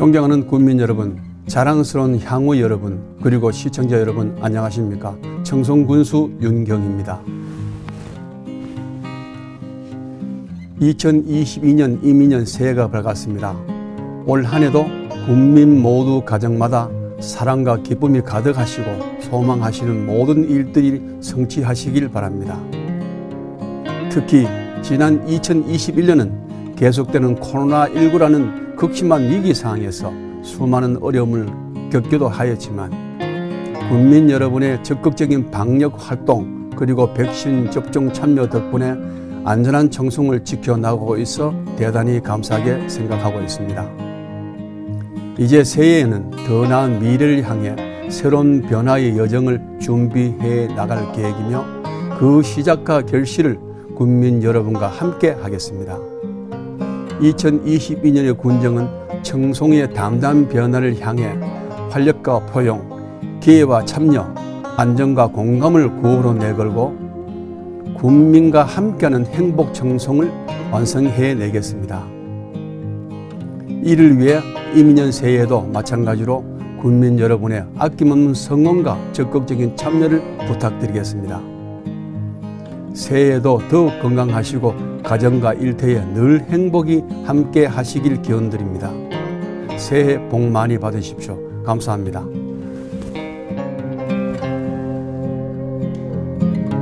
존경하는 국민 여러분, 자랑스러운 향후 여러분, 그리고 시청자 여러분 안녕하십니까? 청송군수 윤경입니다. 2022년 이민년 새해가 밝았습니다. 올 한해도 국민 모두 가정마다 사랑과 기쁨이 가득하시고 소망하시는 모든 일들이 성취하시길 바랍니다. 특히 지난 2021년은 계속되는 코로나19라는 극심한 위기 상황에서 수많은 어려움을 겪기도 하였지만 국민 여러분의 적극적인 방역 활동 그리고 백신 접종 참여 덕분에 안전한 청송을 지켜나가고 있어 대단히 감사하게 생각하고 있습니다. 이제 새해에는 더 나은 미래를 향해 새로운 변화의 여정을 준비해 나갈 계획이며 그 시작과 결실을 국민 여러분과 함께 하겠습니다. 2022년의 군정은 청송의 담담 변화를 향해 활력과 포용, 기회와 참여, 안정과 공감을 구호로 내걸고 국민과 함께하는 행복 청송을 완성해 내겠습니다. 이를 위해 이민년 새해에도 마찬가지로 국민 여러분의 아낌없는 성원과 적극적인 참여를 부탁드리겠습니다. 새해에도 더욱 건강하시고 가정과 일터에 늘 행복이 함께 하시길 기원드립니다. 새해 복 많이 받으십시오. 감사합니다.